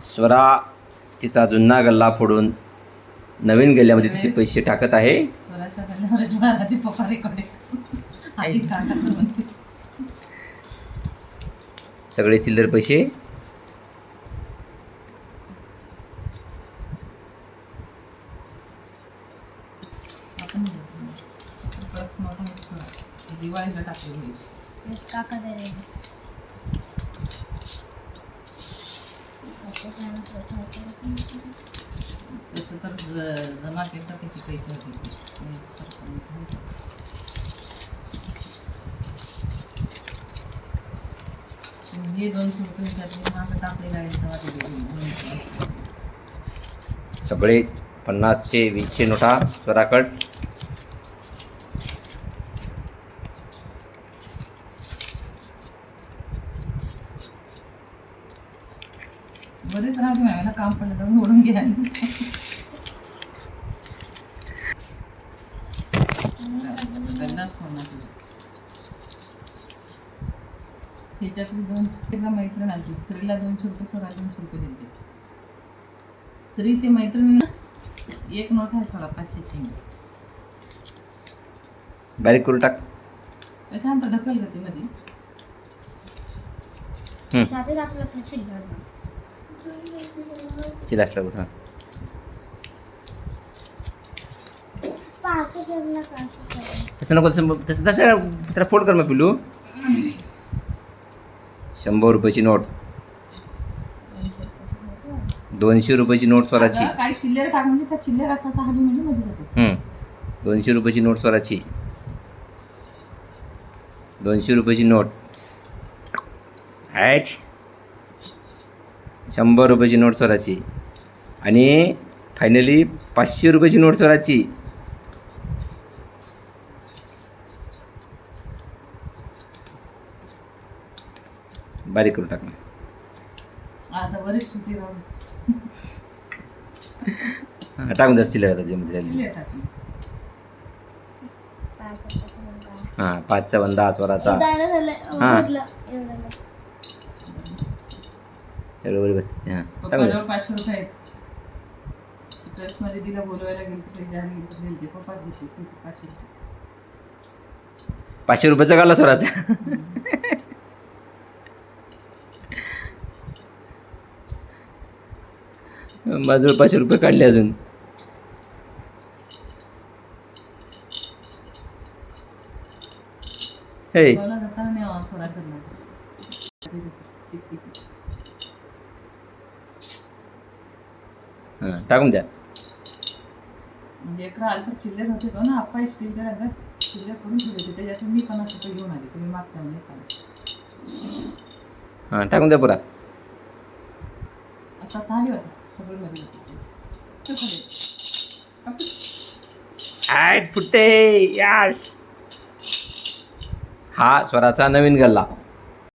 स्वरा तिचा जुन्ना गल्ला फोडून नवीन गल्ल्यामध्ये तिचे पैसे टाकत आहे. सगळे चिल्लर पैसे. दिवाळीला टाकले तसं तर ज- जमा केलं किती पैसे होते. हे दोनशे रुपये त्यातले माझं टाकलेलं आहे तेव्हा ते दोनशे. सगळे पन्नासशे वीसशे नोटा स्वराकड. बरेच राहते मॅमला काम पडलं तर ओढून घ्या. ह्याच्यातली मैत्रीण आली. स्त्रीला दोनशे रुपये सोळा दोनशे रुपये दिले. स्त्री ते मैत्रीण मी एक नोट आहे सोळा पाचशेची बारीक करून टाक. शांत ढकल गती मध्ये. त्यातच आपलं तसं नको तसं तसं त्याला फोल्ड कर मग पिलू शंभर रुपयाची नोट दोनशे रुपयाची नोट स्वराची चिल्लर टाक म्हणजे त्या चिल्लर असा असा हली म्हणजे मध्ये जातो हम्म. दोनशे रुपयाची नोट स्वराची दोनशे रुपयाची नोट ॲच शंभर रुपयाची नोट स्वराची आणि फायनली पाचशे रुपयाची नोट स्वराची बारीक करून टाकणार हां टाकून जात चिल्लर त्याच्यामध्ये? हां पाचचा बंदा स्वराचा अं, हा. सगळं बरी बसतात हां टाकून द्या. पप्पाजवळ पाचशे रुपये आहेत. ड्रेसमध्ये तिला बोलवायला गेली तर पप्पाच घेतले पाचशे रुपये पाचशे रुपयाचा गाला स्वराचा माझं पाचशे रुपये काढले अजून. हे. हां. टाकून द्या म्हणजे अकरा आलं तर चिल्लर होते का ना आप्पा स्टीलच्या डब्यात चिल्लर करून ठेवले होते त्याच्यातून मी पन्नास रुपये घेऊन आले तुम्ही मागता म्हणजे येताना. हां टाकून द्या पुरा? असा सहा होता सगळं मध्ये होते. ते खाली. यास हा स्वराचा नवीन गल्ला.